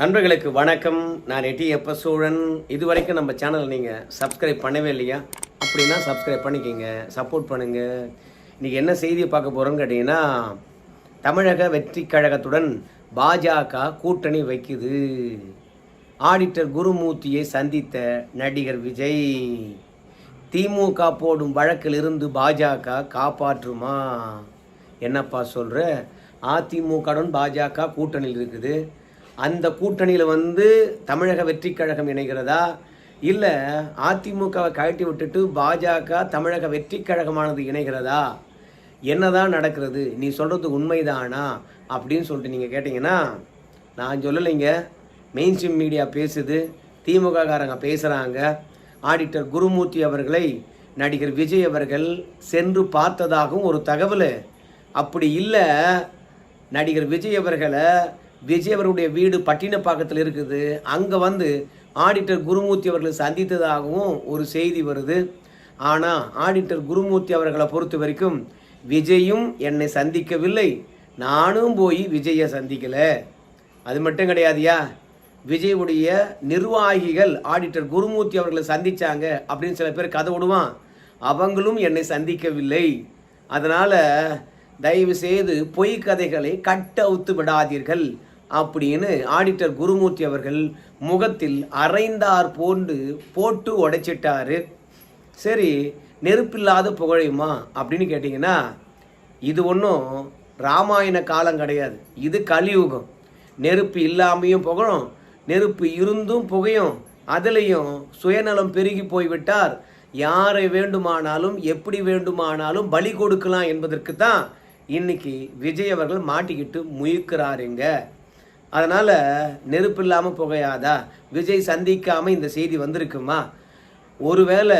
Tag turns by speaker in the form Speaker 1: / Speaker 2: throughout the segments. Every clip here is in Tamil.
Speaker 1: நண்பர்களுக்கு வணக்கம். நான் எட்டி எப்ப சூழன். இது வரைக்கும் நம்ம சேனலை நீங்கள் சப்ஸ்கிரைப் பண்ணவே இல்லையா? அப்படின்னா சப்ஸ்கிரைப் பண்ணிக்கோங்க. சப்போர்ட் பண்ணுங்கள் இன்றைக்கி என்ன செய்தியை பார்க்க போகிறோம்னு கேட்டிங்கன்னா தமிழக வெற்றி கழகத்துடன் பாஜக கூட்டணி வைக்குது. ஆடிட்டர் குருமூர்த்தியை சந்தித்த நடிகர் விஜய் திமுக போடும் வழக்கிலிருந்து பாஜக காப்பாற்றுமா? என்னப்பா சொல்கிற அதிமுகவுடன் பாஜக கூட்டணியில் இருக்குது. அந்த கூட்டணியில் வந்து தமிழக வெற்றி கழகம் இணைகிறதா? இல்லை அதிமுகவை கழட்டி விட்டுட்டு பாஜக தமிழக வெற்றி கழகமானது இணைகிறதா? என்னதான் நடக்கிறது? நீ சொல்கிறது உண்மைதானா? அப்படின்னு சொல்லிட்டு நீங்கள் கேட்டிங்கன்னா நான் சொல்லலைங்க. மெயின் ஸ்ட்ரீம் மீடியா பேசுது. திமுககாரங்க பேசுகிறாங்க ஆடிட்டர் குருமூர்த்தி அவர்களை நடிகர் விஜய் அவர்கள் சென்று பார்த்ததாகவும் ஒரு தகவல். அப்படி இல்லை நடிகர் விஜய் அவர்களை விஜய் அவருடைய வீடு பட்டினப்பாக்கத்தில் இருக்குது. அங்கே வந்து ஆடிட்டர் குருமூர்த்தி அவர்களை சந்தித்ததாகவும் ஒரு செய்தி வருது. ஆனால் ஆடிட்டர் குருமூர்த்தி அவர்களை பொறுத்த வரைக்கும் விஜயும் என்னை சந்திக்கவில்லை. நானும் போய் விஜயை சந்திக்கலை. அது மட்டும் கிடையாதுயா? விஜயுடைய நிர்வாகிகள் ஆடிட்டர் குருமூர்த்தி அவர்களை சந்தித்தாங்க அப்படின்னு சில பேர் கதை விடுவான் அவங்களும் என்னை சந்திக்கவில்லை. அதனால் தயவு செய்து பொய் கதைகளை கட்டவுத்து விடாதீர்கள். அப்படின்னு ஆடிட்டர் குருமூர்த்தி அவர்கள் முகத்தில் அரைந்தார் போண்டு போட்டு உடைச்சிட்டாரு. சரி நெருப்பில்லாத புகழையுமா அப்படின்னு கேட்டிங்கன்னா இது ஒன்றும் ராமாயண காலம் கிடையாது. இது கலியுகம். நெருப்பு இல்லாமையும் புகழும் நெருப்பு இருந்தும் புகையும் அதுலேயும் சுயநலம் பெருகி போய்விட்டார். யாரை வேண்டுமானாலும் எப்படி வேண்டுமானாலும் பலி கொடுக்கலாம் என்பதற்கு தான் இன்னைக்கு விஜய் அவர்கள் மாட்டிக்கிட்டு முயக்கிறாருங்க. அதனால் நெருப்பு இல்லாமல் புகையாதா? விஜய் சந்திக்காமல் இந்த செய்தி வந்திருக்குமா? ஒருவேளை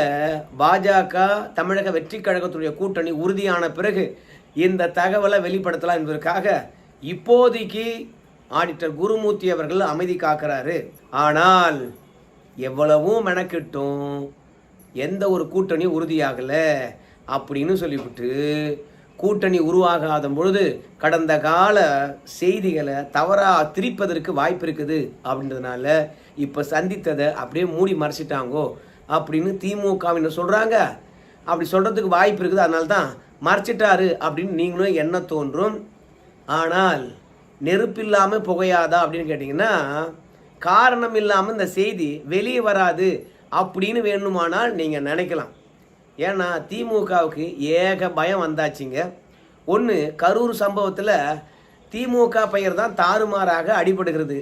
Speaker 1: பாஜக தமிழக வெற்றி கழகத்துடைய கூட்டணி உறுதியான பிறகு இந்த தகவலை வெளிப்படுத்தலாம் என்பதற்காக இப்போதைக்கு ஆடிட்டர் குருமூர்த்தி அவர்கள் அமைதி காக்கிறாரு. ஆனால் எவ்வளவும் மெனக்கிட்டும் எந்த ஒரு கூட்டணி உறுதியாகலை அப்படின்னு சொல்லிவிட்டு கூட்டணி உருவாகாத பொழுது கடந்த கால செய்திகளை தவறாக திரிப்பதற்கு வாய்ப்பு இருக்குது அப்படின்றதுனால இப்போ சந்தித்ததை அப்படியே மூடி மறைச்சிட்டாங்கோ அப்படின்னு திமுகவினர் சொல்கிறாங்க அப்படி சொல்கிறதுக்கு வாய்ப்பு இருக்குது. அதனால தான் மறைச்சிட்டாரு அப்படின்னு நீங்களும் என்ன தோன்றும்? ஆனால் நெருப்பு இல்லாமல் புகையாதா அப்படின்னு கேட்டிங்கன்னா காரணம் இல்லாமல் இந்த செய்தி வெளியே வராது அப்படின்னு வேணுமானால் நீங்கள் நினைக்கலாம். ஏன்னா திமுகவுக்கு ஏக பயம் வந்தாச்சுங்க. ஒன்று கரூர் சம்பவத்தில் திமுக பெயர் தான் தாறுமாறாக அடிபடுகிறது.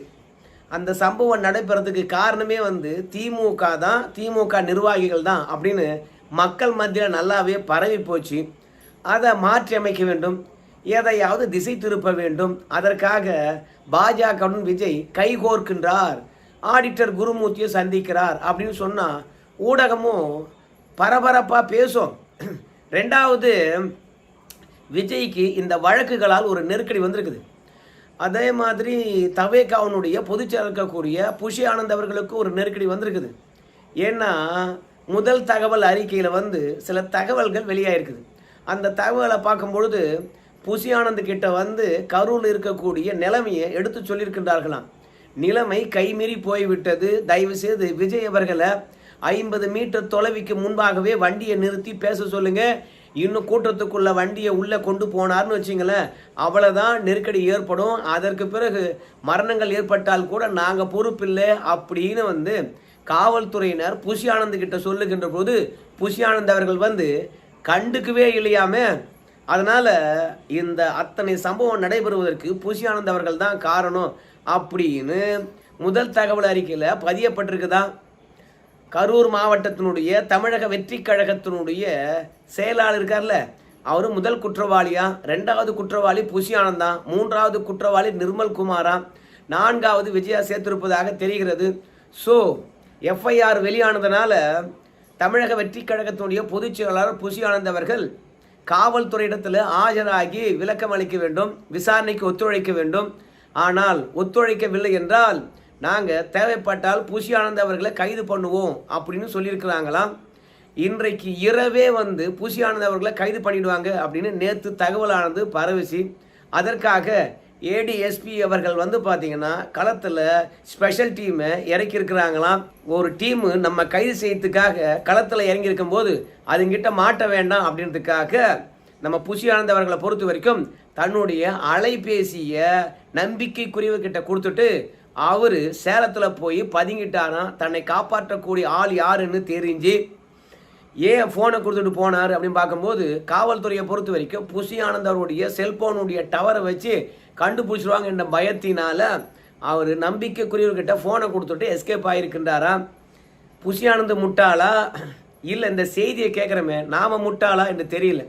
Speaker 1: அந்த சம்பவம் நடைபெறதுக்கு காரணமே வந்து திமுக தான் திமுக நிர்வாகிகள் தான் அப்படின்னு மக்கள் மத்தியில் நல்லாவே பரவி போச்சு. அதை மாற்றி அமைக்க வேண்டும். எதையாவது திசை திருப்ப வேண்டும். அதற்காக பாஜகவுடன் விஜய் கைகோர்க்கின்றார் ஆடிட்டர் குருமூர்த்தியை சந்திக்கிறார் அப்படின்னு சொன்னால் ஊடகமும் பரபரப்பாக பேசும். ரெண்டாவது விஜய்க்கு இந்த வழக்குகளால் ஒரு நெருக்கடி வந்திருக்குது. அதே மாதிரி தவேகாவனுடைய பொதுச்செயலர் இருக்கக்கூடிய புஷி ஆனந்த் அவர்களுக்கு ஒரு நெருக்கடி வந்திருக்குது. ஏன்னா முதல் தகவல் அறிக்கையில் வந்து சில தகவல்கள் வெளியாயிருக்குது. அந்த தகவலை பார்க்கும்பொழுது புஷி ஆனந்த் கிட்ட வந்து கரூரில் இருக்கக்கூடிய நிலைமையை எடுத்து சொல்லியிருக்கின்றார்களாம். நிலைமை கைமீறி போய்விட்டது. தயவு செய்து விஜய் அவர்களை ஐம்பது மீட்டர் தொலைவிக்கு முன்பாகவே வண்டியை நிறுத்தி பேச சொல்லுங்க. இன்னும் கூட்டத்துக்குள்ள வண்டியை உள்ளே கொண்டு போனார்னு வச்சிங்களேன். அவ்வளோதான் நெருக்கடி ஏற்படும். அதற்கு பிறகு மரணங்கள் ஏற்பட்டால் கூட நாங்கள் பொறுப்பில்லை அப்படின்னு வந்து காவல்துறையினர் புஷி ஆனந்த் கிட்ட சொல்லுகின்ற போது புஷி ஆனந்த் அவர்கள் வந்து கண்டுக்கவே இல்லையாம. அதனால் இந்த அத்தனை சம்பவம் நடைபெறுவதற்கு புஷி ஆனந்த் அவர்கள் தான் காரணம் அப்படின்னு முதல் தகவல் அறிக்கையில் பதியப்பட்டிருக்குதான் கரூர் மாவட்டத்தினுடைய தமிழக வெற்றி கழகத்தினுடைய செயலாளர் இருக்கார்ல அவர் முதல் குற்றவாளியா ரெண்டாவது குற்றவாளி புஷி ஆனந்தான் மூன்றாவது குற்றவாளி நிர்மல் குமாரா நான்காவது விஜயா சேர்த்திருப்பதாக தெரிகிறது. ஸோ எஃப்ஐஆர் வெளியானதுனால தமிழக வெற்றி கழகத்தினுடைய பொதுச் செயலாளர் புஷி ஆனந்த் அவர்கள் காவல்துறையிடத்தில் ஆஜராகி விளக்கம் அளிக்க வேண்டும் விசாரணைக்கு ஒத்துழைக்க வேண்டும். ஆனால் ஒத்துழைக்கவில்லை என்றால் நாங்கள் தேவைப்பட்டால் புஷி ஆனந்த் அவர்களை கைது பண்ணுவோம் அப்படின்னு சொல்லியிருக்கிறாங்களாம். இன்றைக்கு இரவே வந்து புஷி ஆனந்த் அவர்களை கைது பண்ணிடுவாங்க அப்படின்னு நேற்று தகவலானது பரவிச்சு. அதற்காக ஏடிஎஸ்பி அவர்கள் வந்து பார்த்தீங்கன்னா களத்தில் ஸ்பெஷல் டீமை இறக்கியிருக்கிறாங்களாம். ஒரு டீமு நம்ம கைது செய்யறதுக்காக களத்தில் இறங்கியிருக்கும் போது அதுங்கிட்ட மாட்ட வேண்டாம் அப்படின்றதுக்காக நம்ம புஷி ஆனந்த் அவர்களை பொறுத்த வரைக்கும் தன்னுடைய அலைபேசியை நம்பிக்கைக்குரியவர்கிட்ட கொடுத்துட்டு அவர் சேலத்தில் போய் பதுங்கிட்டாராம் தன்னை காப்பாற்றக்கூடிய ஆள் யாருன்னு தெரிஞ்சு ஏன் ஃபோனை கொடுத்துட்டு போனார் அப்படின்னு பார்க்கும்போது காவல்துறையை பொறுத்த வரைக்கும் புஷி ஆனந்தருடைய செல்போனுடைய டவரை வச்சு கண்டுபிடிச்சிருவாங்க என்ற பயத்தினால அவர் நம்பிக்கைக்குரியவர்கிட்ட ஃபோனை கொடுத்துட்டு எஸ்கேப் ஆகிருக்கின்றாராம் புஷி ஆனந்த் முட்டாளா? இல்லை இந்த செய்தியை கேட்குறமே நாம முட்டாளா என்று தெரியல.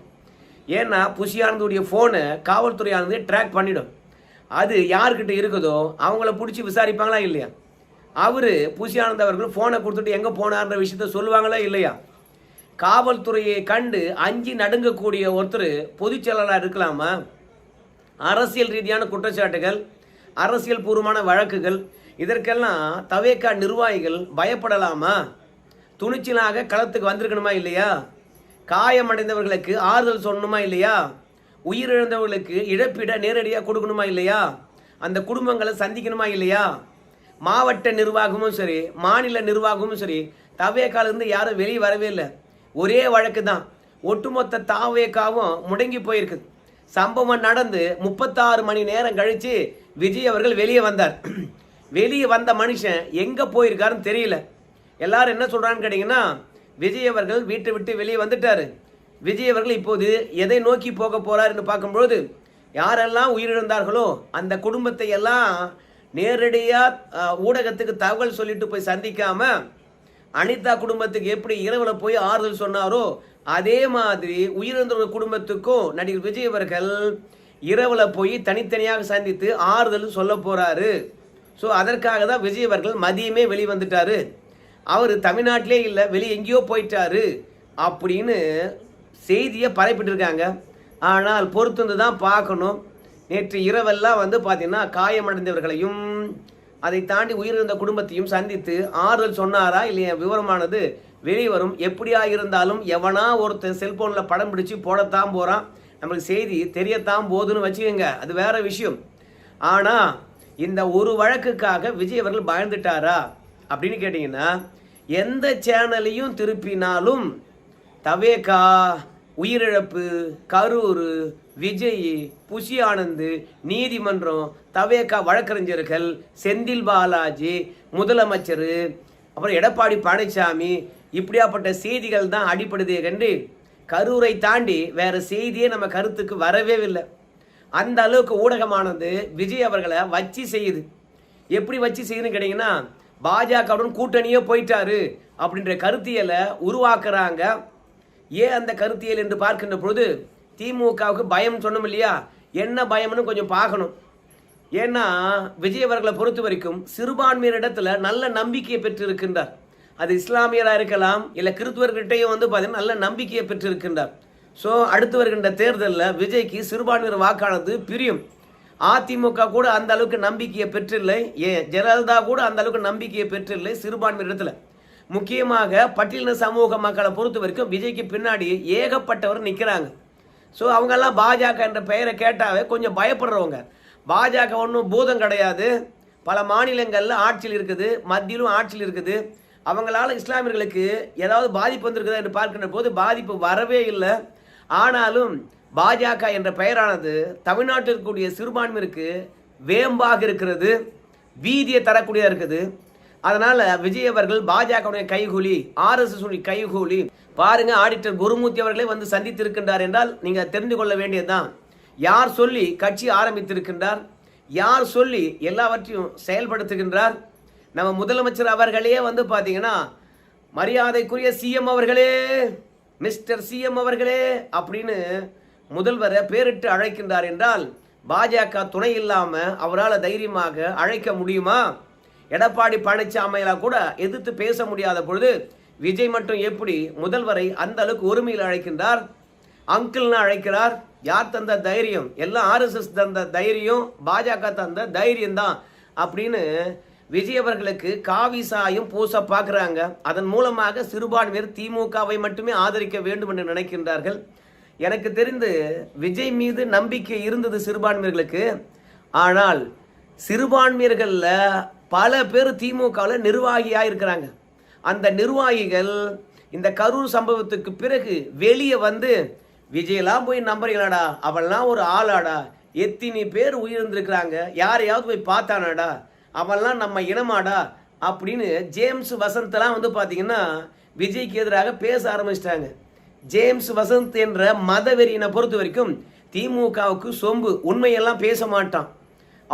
Speaker 1: ஏன்னா புஷி ஆனந்துடைய ஃபோனை காவல்துறையானது ட்ராக் பண்ணிடும். அது யார்கிட்ட இருக்குதோ அவங்கள பிடிச்சி விசாரிப்பாங்களா இல்லையா? அவர் புஷி அவர்கள் ஃபோனை கொடுத்துட்டு எங்கே போனார்ன்ற விஷயத்த சொல்லுவாங்களா இல்லையா? காவல்துறையை கண்டு அஞ்சி நடுங்கக்கூடிய ஒருத்தர் பொதுச் செயலாளராக இருக்கலாமா? அரசியல் ரீதியான குற்றச்சாட்டுகள் அரசியல் பூர்வமான வழக்குகள் இதற்கெல்லாம் தவேக்கா நிர்வாகிகள் பயப்படலாமா? துணிச்சலாக களத்துக்கு வந்திருக்கணுமா இல்லையா? காயமடைந்தவர்களுக்கு ஆறுதல் சொல்லணுமா இல்லையா? உயிரிழந்தவர்களுக்கு இழப்பிட நேரடியாக கொடுக்கணுமா இல்லையா? அந்த குடும்பங்களை சந்திக்கணுமா இல்லையா? மாவட்ட நிர்வாகமும் சரி மாநில நிர்வாகமும் சரி தவேக்காலிருந்து யாரும் வெளியே வரவே இல்லை. ஒரே வழக்கு தான். ஒட்டுமொத்த தாவேக்காவும் முடங்கி போயிருக்குது சம்பவம் நடந்து முப்பத்தாறு மணி நேரம் கழித்து விஜய் அவர்கள் வெளியே வந்தார். வெளியே வந்த மனுஷன் எங்கே போயிருக்காருன்னு தெரியல. எல்லாரும் என்ன சொல்கிறான்னு கேட்டிங்கன்னா விஜய் அவர்கள் வீட்டை விட்டு வெளியே வந்துட்டார். விஜய் அவர்கள் இப்போது எதை நோக்கி போக போகிறாருன்னு பார்க்கும்பொழுது யாரெல்லாம் உயிரிழந்தார்களோ அந்த குடும்பத்தை எல்லாம் நேரடியாக ஊடகத்துக்கு தகவல் சொல்லிட்டு போய் சந்திக்காமல் அனிதா குடும்பத்துக்கு எப்படி இரவில் போய் ஆறுதல் சொன்னாரோ அதே மாதிரி உயிரிழந்தவர்கள் குடும்பத்துக்கும் நடிகர் விஜய் அவர்கள் இரவில் போய் தனித்தனியாக சந்தித்து ஆறுதல் சொல்ல போகிறாரு ஸோ அதற்காக தான் விஜய் அவர்கள் மதியமே வெளிவந்துட்டாரு. அவர் தமிழ்நாட்டிலே இல்லை வெளியே எங்கேயோ போயிட்டாரு அப்படின்னு செய்தியை பரப்பிட்டு ஆனால் பொறுத்து தான் பார்க்கணும். நேற்று இரவெல்லாம் வந்து பார்த்தீங்கன்னா காயமடைந்தவர்களையும் அதை தாண்டி உயிரிழந்த குடும்பத்தையும் சந்தித்து ஆறுதல் சொன்னாரா இல்லையா விவரமானது வெளிவரும். எப்படியா இருந்தாலும் எவனா ஒருத்தன் செல்போனில் படம் பிடிச்சி போடத்தான் போகிறான் நம்மளுக்கு செய்தி தெரியத்தான் போதுன்னு வச்சுக்கோங்க. அது வேற விஷயம். ஆனால் இந்த ஒரு வழக்குக்காக விஜய் அவர்கள் பயந்துட்டாரா அப்படின்னு கேட்டிங்கன்னா எந்த சேனலையும் திருப்பினாலும் தவேக்கா உயிரிழப்பு கரூர் விஜய் புஷி ஆனந்து நீதிமன்றம் தவேகா வழக்கறிஞர்கள் செந்தில் பாலாஜி முதலமைச்சர் அப்புறம் எடப்பாடி பழனிசாமி இப்படியாப்பட்ட செய்திகள் தான் அடிப்படுதே கண்டு. கரூரை தாண்டி வேறு செய்தியே நம்ம கருத்துக்கு வரவே இல்லை. அந்த அளவுக்கு ஊடகமானது விஜய் அவர்களை வச்சு செய்யுது. எப்படி வச்சு செய்யுதுன்னு கேட்டிங்கன்னா பாஜகவுடன் கூட்டணியே போயிட்டாரு அப்படின்ற கருத்தியலை உருவாக்குறாங்க ஏன் அந்த கருத்தியல் என்று பார்க்கின்ற பொழுது திமுகவுக்கு பயம் சொன்னோம் இல்லையா? என்ன பயம்னு கொஞ்சம் பார்க்கணும். ஏன்னா விஜய் அவர்களை பொறுத்த வரைக்கும் சிறுபான்மையினிடத்தில் நல்ல நம்பிக்கையை பெற்றிருக்கின்றார். அது இஸ்லாமியராக இருக்கலாம் இல்லை கிறித்துவர்கிட்டையும் வந்து பார்த்தீங்கன்னா நல்ல நம்பிக்கையை பெற்றிருக்கின்றார். ஸோ அடுத்து வருகின்ற தேர்தலில் விஜய்க்கு சிறுபான்மையர் வாக்கானது பிரியும். அதிமுக கூட அந்த அளவுக்கு நம்பிக்கையை பெற்றில்லை. ஏன் ஜெயலலிதா கூட அந்த அளவுக்கு நம்பிக்கையை பெற்றில்லை சிறுபான்மையினர் இடத்துல. முக்கியமாக பட்டியலின சமூக மக்களை பொறுத்த வரைக்கும் விஜய்க்கு பின்னாடி ஏகப்பட்டவர் நிற்கிறாங்க ஸோ அவங்கெல்லாம் பாஜக என்ற பெயரை கேட்டாவே கொஞ்சம் பயப்படுறவங்க. பாஜக ஒன்றும் பூதம் கிடையாது. பல மாநிலங்களில் ஆட்சியில் இருக்குது. மத்தியிலும் ஆட்சியில் இருக்குது. அவங்களால இஸ்லாமியர்களுக்கு ஏதாவது பாதிப்பு வந்திருக்குதா என்று பார்க்கின்ற போது பாதிப்பு வரவே இல்லை. ஆனாலும் பாஜக என்ற பெயரானது தமிழ்நாட்டில் இருக்கக்கூடிய சிறுபான்மையிற்கு வேம்பாக இருக்கிறது. வீதியை தரக்கூடியதாக இருக்குது. அதனால விஜய் அவர்கள் பாஜகவுடைய கைகூலி ஆர்எஸ்எஸ் கைகூலி பாருங்க ஆடிட்டர் குருமூர்த்தி அவர்களே வந்து சந்தித்திருக்கின்றார் என்றால் நீங்க தெரிந்து கொள்ள வேண்டியதுதான். யார் சொல்லி கட்சி ஆரம்பித்திருக்கின்றார்? யார் சொல்லி எல்லாவற்றையும் செயல்படுத்துகின்றார்? நம்ம முதலமைச்சர் அவர்களே வந்து பார்த்தீங்கன்னா மரியாதைக்குரிய சிஎம் அவர்களே மிஸ்டர் சிஎம் அவர்களே அப்படின்னு முதல்வரை பேரிட்டு அழைக்கின்றார் என்றால் பாஜக துணை இல்லாமல் அவரால் தைரியமாக அழைக்க முடியுமா? எடப்பாடி பழனிசாமியெல்லாம் கூட எதிர்த்து பேச முடியாத பொழுது விஜய் மட்டும் எப்படி முதல்வரை அந்த அளவுக்கு ஒருமையில் அழைக்கின்றார்? அங்கிள்னு அழைக்கிறார். யார் தந்த தைரியம்? எல்லாம் ஆர்எஸ்எஸ் தந்த தைரியம் பாஜக தந்த தைரியம் தான் அப்படின்னு விஜய் அவர்களுக்கு காவி சாயம் பூச பார்க்குறாங்க அதன் மூலமாக சிறுபான்மையர் திமுகவை மட்டுமே ஆதரிக்க வேண்டும் என்று நினைக்கின்றார்கள். எனக்கு தெரிந்து விஜய் மீது நம்பிக்கை இருந்தது சிறுபான்மையர்களுக்கு. ஆனால் சிறுபான்மையர்களில் பல பேர் திமுகவில் நிர்வாகியாக இருக்கிறாங்க. அந்த நிர்வாகிகள் இந்த கரூர் சம்பவத்துக்கு பிறகு வெளியே வந்து விஜயெல்லாம் போய் நம்புறீங்களாடா அவள்லாம் ஒரு ஆளாடா எத்தினி பேர் உயிர்ந்திருக்கிறாங்க யாரையாவது போய் பார்த்தானாடா அவள்லாம் நம்ம இனமாடா அப்படின்னு ஜேம்ஸ் வசந்த்லாம் வந்து பார்த்தீங்கன்னா விஜய்க்கு எதிராக பேச ஆரம்பிச்சிட்டாங்க. ஜேம்ஸ் வசந்த் என்ற மதவெறியினை பொறுத்த வரைக்கும் திமுகவுக்கு சொம்பு உண்மையெல்லாம் பேச மாட்டான்.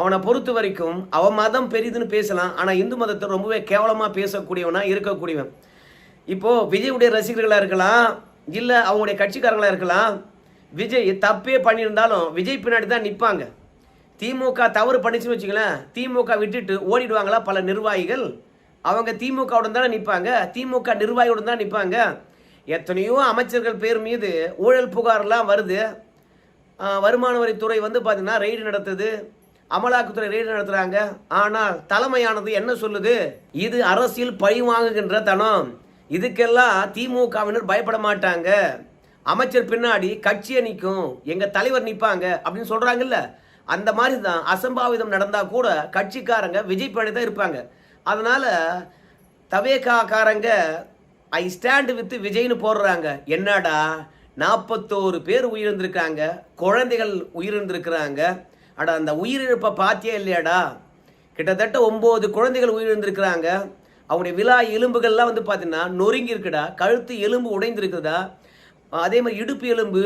Speaker 1: அவனை பொறுத்த வரைக்கும் அவன் மதம் பெரிதுன்னு பேசலாம் ஆனால் இந்து மதத்தை ரொம்பவே கேவலமாக பேசக்கூடியவனா இருக்கக்கூடியவன். இப்போது விஜயுடைய ரசிகர்களாக இருக்கலாம் இல்லை அவங்களுடைய கட்சிக்காரங்களாக இருக்கலாம் விஜய் தப்பே பண்ணியிருந்தாலும் விஜய் பின்னாடி தான் நிற்பாங்க திமுக தவறு பண்ணிச்சுன்னு வச்சுங்களேன் திமுக விட்டுட்டு ஓடிடுவாங்களா பல நிர்வாகிகள். அவங்க திமுகவுடன் தானே நிற்பாங்க திமுக நிர்வாகியுடன் தான் நிற்பாங்க எத்தனையோ அமைச்சர்கள் பேர் மீது ஊழல் புகார்லாம் வருது. வருமான வரித்துறை வந்து பார்த்தீங்கன்னா ரெய்டு நடத்துது. அமலாக்கத்துறை ரெய்டு நடத்துகிறாங்க ஆனால் தலைமையானது என்ன சொல்லுது? இது அரசியல் பழி வாங்குகின்ற தனம். இதுக்கெல்லாம் திமுகவினர் பயப்பட மாட்டாங்க. அமைச்சர் பின்னாடி கட்சியை நிற்கும் எங்கள் தலைவர் நிற்பாங்க அப்படின்னு சொல்கிறாங்கல்ல அந்த மாதிரி தான் அசம்பாவிதம் நடந்தால் கூட கட்சிக்காரங்க விஜய் பண்ணி தான் இருப்பாங்க. அதனால் தவேகாக்காரங்க ஐ ஸ்டாண்ட் வித் விஜய்னு போடுறாங்க. என்னடா நாற்பத்தோரு பேர் உயிரிழந்திருக்காங்க. குழந்தைகள் உயிரிழந்திருக்கிறாங்க. அட அந்த உயிரிழப்பை பார்த்தியே இல்லையாடா? கிட்டத்தட்ட ஒம்பது குழந்தைகள் உயிரிழந்திருக்கிறாங்க. அவங்களுடைய விழா எலும்புகள்லாம் வந்து பார்த்தீங்கன்னா நொறுங்கி இருக்குடா கழுத்து எலும்பு உடைந்திருக்குதா அதே மாதிரி இடுப்பு எலும்பு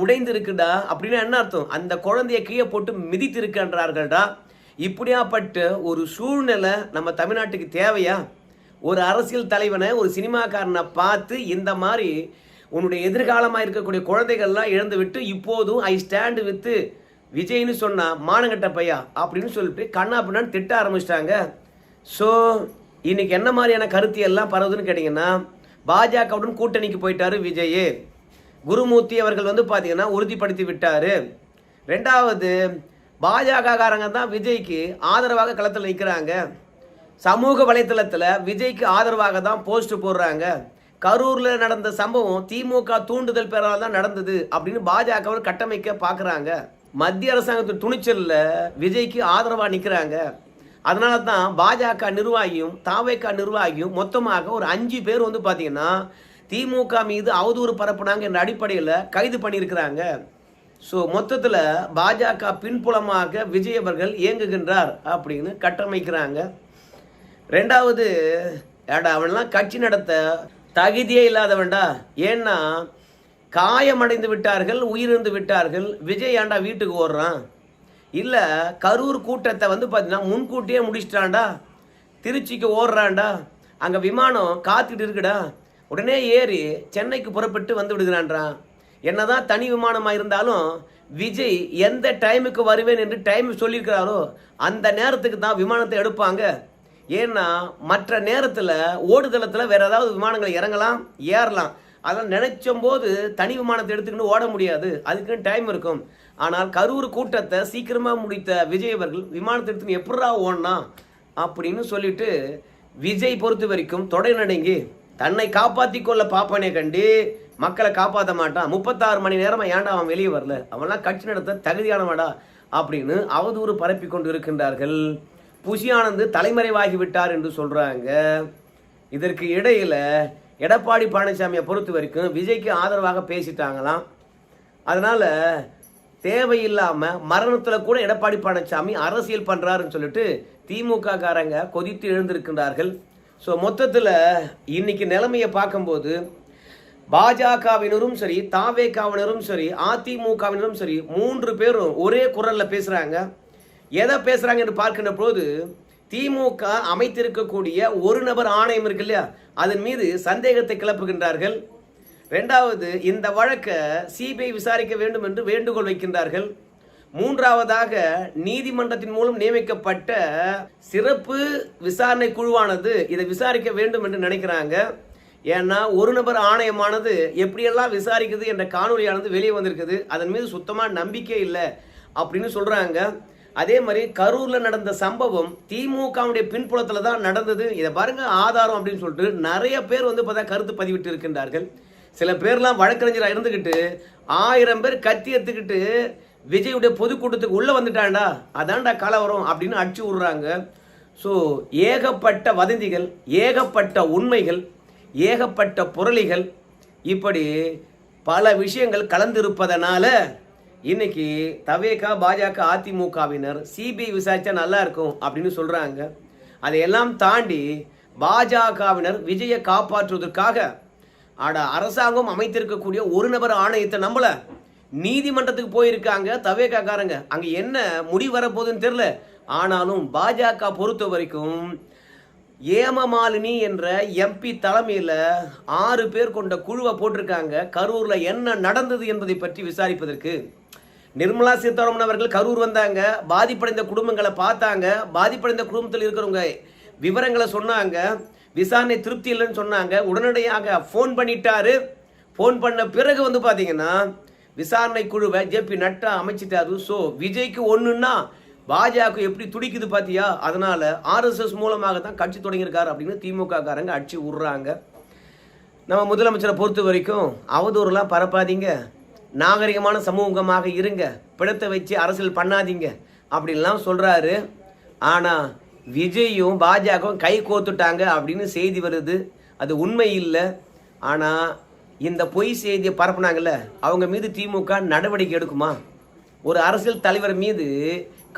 Speaker 1: உடைந்திருக்குடா அப்படின்னா என்ன அர்த்தம்? அந்த குழந்தைய கீழே போட்டு மிதித்திருக்கின்றார்கள்டா. இப்படியாப்பட்ட ஒரு சூழ்நிலை நம்ம தமிழ்நாட்டுக்கு தேவையா? ஒரு அரசியல் தலைவனை ஒரு சினிமாக்காரனை பார்த்து இந்த மாதிரி உன்னுடைய எதிர்காலமாக இருக்கக்கூடிய குழந்தைகள்லாம் இழந்து விட்டு இப்போதும் ஐ ஸ்டாண்டு வித்து விஜய்னு சொன்னால் மானங்கட்ட பையா? அப்படின்னு சொல்லிட்டு கண்ணா பின்னான்னு திட்ட ஆரம்பிச்சிட்டாங்க. ஸோ இன்றைக்கி என்ன மாதிரியான கருத்து எல்லாம் பரவுதுன்னு கேட்டிங்கன்னா பாஜகவுடன் கூட்டணிக்கு போயிட்டாரு விஜய். குருமூர்த்தி அவர்கள் வந்து பார்த்தீங்கன்னா உறுதிப்படுத்தி விட்டார். ரெண்டாவது பாஜகக்காரங்க தான் விஜய்க்கு ஆதரவாக களத்தில் நிற்கிறாங்க சமூக வலைத்தளத்தில் விஜய்க்கு ஆதரவாக தான் போஸ்ட் போடுறாங்க. கரூரில் நடந்த சம்பவம் திமுக தூண்டுதல் பெறால் தான் நடந்தது அப்படின்னு பாஜகவை கட்டமைக்க பார்க்குறாங்க மத்திய அரசாங்கத்தின் துணிச்சலில் விஜய்க்கு ஆதரவாக நிற்கிறாங்க அதனால தான் பாஜக நிர்வாகியும் தாவேக்கா நிர்வாகியும் மொத்தமாக ஒரு அஞ்சு பேர் வந்து பார்த்தீங்கன்னா திமுக மீது அவதூறு பரப்புனாங்க என்ற அடிப்படையில் கைது பண்ணியிருக்கிறாங்க. ஸோ மொத்தத்தில் பாஜக பின்புலமாக விஜய் அவர்கள் இயங்குகின்றார் அப்படின்னு கட்டமைக்கிறாங்க. ரெண்டாவது ஏடா அவன்லாம் கட்சி நடத்த தகுதியே இல்லாதவன்டா. ஏன்னா காயமடைந்து விட்டார்கள் உயிரிழந்து விட்டார்கள். விஜய் ஆண்டா வீட்டுக்கு ஓடுறான்? இல்லை கரூர் கூட்டத்தை வந்து பார்த்தீங்கன்னா முன்கூட்டியே முடிச்சிட்டான்டா. திருச்சிக்கு ஓடுறான்டா. அங்கே விமானம் காத்துட்டு இருக்குடா. உடனே ஏறி சென்னைக்கு புறப்பட்டு வந்து விடுகிறான்றான். என்னதான் தனி விமானமாக இருந்தாலும் விஜய் எந்த டைமுக்கு வருவேன் என்று டைம் சொல்லியிருக்கிறாரோ அந்த நேரத்துக்கு தான் விமானத்தை எடுப்பாங்க. ஏன்னா மற்ற நேரத்தில் ஓடுதளத்தில் வேறு ஏதாவது விமானங்கள் இறங்கலாம் ஏறலாம். அதெல்லாம் நினைச்சும் போது தனி விமானத்தை எடுத்துக்கிட்டு ஓட முடியாது. அதுக்குன்னு டைம் இருக்கும். ஆனால் கரூர் கூட்டத்தை சீக்கிரமாக முடித்த விஜய் அவர்கள் விமானத்தை எடுத்துன்னு எப்படா ஓடனா? அப்படின்னு சொல்லிட்டு விஜய் பொறுத்த வரைக்கும் தொடை நடுங்கி தன்னை காப்பாற்றி கொள்ள பாப்பானே கண்டு மக்களை காப்பாற்ற மாட்டான். முப்பத்தாறு மணி நேரமாக ஏன்டா அவன் வெளியே வரல? அவன்லாம் கட்சி நடத்த தகுதியானவாடா அப்படின்னு அவதூறு பரப்பி கொண்டு இருக்கின்றார்கள் புஷி ஆனந்த் தலைமறைவாகி விட்டார் என்று சொல்கிறாங்க இதற்கு இடையில் எடப்பாடி பழனிசாமியை பொறுத்த வரைக்கும் விஜய்க்கு ஆதரவாக பேசிட்டாங்களாம். அதனால் தேவையில்லாமல் மரணத்தில் கூட எடப்பாடி பழனிசாமி அரசியல் பண்ணுறாருன்னு சொல்லிட்டு திமுக காரங்க கொதித்து எழுந்திருக்கின்றார்கள். ஸோ மொத்தத்தில் இன்னைக்கு நிலைமையை பார்க்கும்போது பாஜகவினரும் சரி தாவேகாவினரும் சரி அதிமுகவினரும் சரி மூன்று பேரும் ஒரே குரலில் பேசுகிறாங்க எதை பேசுகிறாங்கன்னு என்று பார்க்கின்ற போது திமுக அமைத்திருக்கக்கூடிய ஒரு நபர் ஆணையம் இருக்கு இல்லையா? அதன் மீது சந்தேகத்தை கிளப்புகின்றார்கள். ரெண்டாவது இந்த வழக்கை சிபிஐ விசாரிக்க வேண்டும் என்று வேண்டுகோள் வைக்கின்றார்கள். மூன்றாவதாக நீதிமன்றத்தின் மூலம் நியமிக்கப்பட்ட சிறப்பு விசாரணை குழுவானது இதை விசாரிக்க வேண்டும் என்று நினைக்கிறாங்க. ஏன்னா ஒரு நபர் ஆணையமானது எப்படியெல்லாம் விசாரிக்குது என்ற காணொலியானது வெளியே வந்திருக்குது. அதன் மீது சுத்தமாக நம்பிக்கை இல்லை அப்படின்னு சொல்கிறாங்க அதே மாதிரி கரூரில் நடந்த சம்பவம் திமுகவுடைய பின்புலத்தில் தான் நடந்தது. இதை பாருங்க ஆதாரம் அப்படின்னு சொல்லிட்டு நிறைய பேர் வந்து பார்த்தா கருத்து பதிவிட்டு இருக்கின்றார்கள் சில பேர்லாம் வழக்கறிஞராக இருந்துக்கிட்டு ஆயிரம் பேர் கத்தி எடுத்துக்கிட்டு விஜயுடைய பொதுக்கூட்டத்துக்கு உள்ளே வந்துட்டாண்டா அதான்டா கலவரம் அப்படின்னு அடிச்சு விடுறாங்க. ஸோ ஏகப்பட்ட வதந்திகள் ஏகப்பட்ட உண்மைகள் ஏகப்பட்ட புரளிகள் இப்படி பல விஷயங்கள் கலந்திருப்பதனால இன்னைக்கு தவேகா பாஜக அதிமுகவினர் சிபிஐ விசாரிச்சா நல்லா இருக்கும் அப்படின்னு சொல்றாங்க. அதையெல்லாம் தாண்டி பாஜகவினர் விஜயை காப்பாற்றுவதற்காக ஆட அரசாங்கம் அமைத்திருக்கக்கூடிய ஒரு நபர் ஆணையத்தை நம்பல. நீதிமன்றத்துக்கு போயிருக்காங்க தவேகாக்காரங்க. அங்க என்ன முடிவு வரப்போகுதுன்னு தெரியல. ஆனாலும் பாஜக பொறுத்த வரைக்கும் ஏமமாலினி என்ற எம்பி தலைமையில் ஆறு பேர் கொண்ட குழுவை போட்டிருக்காங்க. கரூரில் என்ன நடந்தது என்பதை பற்றி விசாரிப்பதற்கு. நிர்மலா சீதாராமன் அவர்கள் கரூர் வந்தாங்க. பாதிப்படைந்த குடும்பங்களை பார்த்தாங்க. பாதிப்படைந்த குடும்பத்தில் இருக்கிறவங்க விவரங்களை சொன்னாங்க. விசாரணை திருப்தி இல்லைன்னு சொன்னாங்க. உடனடியாக ஃபோன் பண்ணிட்டாரு. ஃபோன் பண்ண பிறகு வந்து பார்த்தீங்கன்னா விசாரணை குழுவை ஜேபி நட்டா அமைச்சிட்டாரு. ஸோ விஜய்க்கு ஒன்றுன்னா பாஜக எப்படி துடிக்குது பார்த்தியா அதனால் ஆர்எஸ்எஸ் மூலமாக தான் கட்சி தொடங்கியிருக்காரு அப்படின்னு திமுக காரங்க அடிச்சு விட்றாங்க நம்ம முதலமைச்சரை பொறுத்த வரைக்கும் அவதூறுலாம் பரப்பாதீங்க. நாகரிகமான சமூகமாக இருங்க பிணத்தை வச்சு அரசியல் பண்ணாதீங்க அப்படின்லாம் சொல்கிறாரு ஆனால் விஜயும் பாஜகவும் கை கோத்துட்டாங்க அப்படின்னு செய்தி வருது. அது உண்மை இல்லை. ஆனால் இந்த பொய் செய்தியை பரப்புனாங்கல்ல அவங்க மீது திமுக நடவடிக்கை எடுக்குமா? ஒரு அரசியல் தலைவர் மீது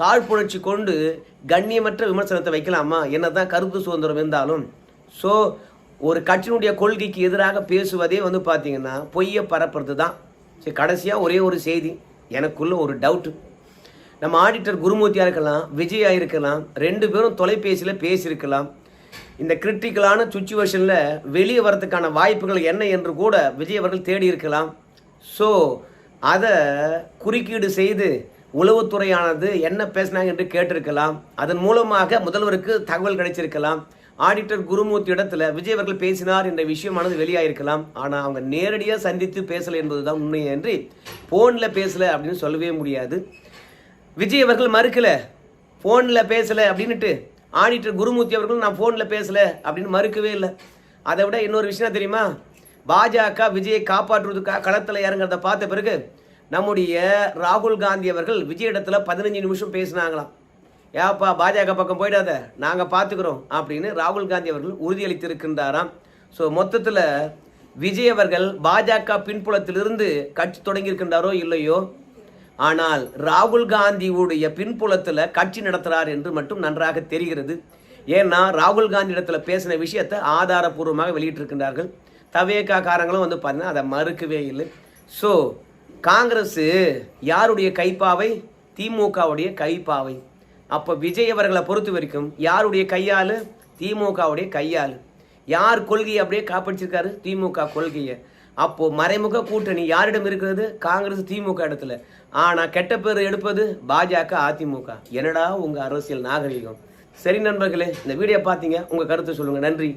Speaker 1: காழ்ப்புணர்ச்சி கொண்டு கண்ணியமற்ற விமர்சனத்தை வைக்கலாமா? என்னதான் கருத்து சுதந்திரம் இருந்தாலும். ஸோ ஒரு கட்சியினுடைய கொள்கைக்கு எதிராக பேசுவதே வந்து பார்த்தீங்கன்னா பொய்யை பரப்புறது தான் சரி கடைசியாக ஒரே ஒரு செய்தி எனக்குள்ள ஒரு டவுட்டு நம்ம ஆடிட்டர் குருமூர்த்தியாக இருக்கலாம் விஜயாக இருக்கலாம் ரெண்டு பேரும் தொலைபேசியில் பேசியிருக்கலாம். இந்த கிரிட்டிக்கலான சுச்சுவேஷனில் வெளியே வரதுக்கான வாய்ப்புகள் என்ன என்று கூட விஜய் அவர்கள் தேடி இருக்கலாம். ஸோ அதை குறுக்கீடு செய்து உளவுத்துறையானது என்ன பேசினாங்க என்று கேட்டிருக்கலாம். அதன் மூலமாக முதல்வருக்கு தகவல் கிடைச்சிருக்கலாம். ஆடிட்டர் குருமூர்த்தி இடத்துல விஜய் அவர்கள் பேசினார் என்ற விஷயமானது வெளியாயிருக்கலாம். ஆனால் அவங்க நேரடியாக சந்தித்து பேசலை என்பதுதான் உண்மை என்று ஃபோனில் பேசலை அப்படின்னு சொல்லவே முடியாது. விஜய் அவர்கள் மறுக்கலை. ஃபோனில் பேசலை அப்படின்ட்டு ஆடிட்டர் குருமூர்த்தி அவர்கள் நான் ஃபோனில் பேசலை அப்படின்னு மறுக்கவே இல்லை. அதை விட இன்னொரு விஷயம் தெரியுமா? பாஜக விஜயை காப்பாற்றுவதுக்காக களத்தில் இறங்குறத பார்த்த பிறகு நம்முடைய ராகுல் காந்தி அவர்கள் விஜய் இடத்துல பதினஞ்சு நிமிஷம் பேசினாங்களாம். ஏப்பா பாஜக பக்கம் போயிடாத. நாங்கள் பார்த்துக்குறோம் அப்படின்னு ராகுல் காந்தி அவர்கள் உறுதியளித்திருக்கின்றாராம். ஸோ மொத்தத்தில் விஜய் அவர்கள் பாஜக பின்புலத்திலிருந்து கட்சி தொடங்கியிருக்கின்றாரோ இல்லையோ? ஆனால் ராகுல் காந்தியுடைய பின்புலத்தில் கட்சி நடத்துகிறார் என்று மட்டும் நன்றாக தெரிகிறது. ஏன்னா ராகுல் காந்தி இடத்துல பேசின விஷயத்தை ஆதாரபூர்வமாக வெளியிட்டிருக்கின்றார்கள். தவேகா காரங்களும் வந்து பார்த்தீங்கன்னா அதை மறுக்கவே இல்லை. ஸோ காங்கிரஸ் யாருடைய கைப்பாவை? திமுகவுடைய கைப்பாவை. அப்போ விஜய் அவர்களை பொறுத்த வரைக்கும் யாருடைய கையால் திமுகவுடைய கையால் யார் கொள்கையை அப்படியே காப்பிடிச்சிருக்காரு? திமுக கொள்கையை. அப்போ மறைமுக கூட்டணி யாரிடம் இருக்கிறது? காங்கிரஸ் திமுக இடத்துல. ஆனா கெட்ட பேர் எடுப்பது பாஜக அதிமுக. என்னடா உங்க அரசியல் நாகரிகம்? சரி நண்பர்களே இந்த வீடியோ பார்த்தீங்க. உங்க கருத்தை சொல்லுங்க. நன்றி.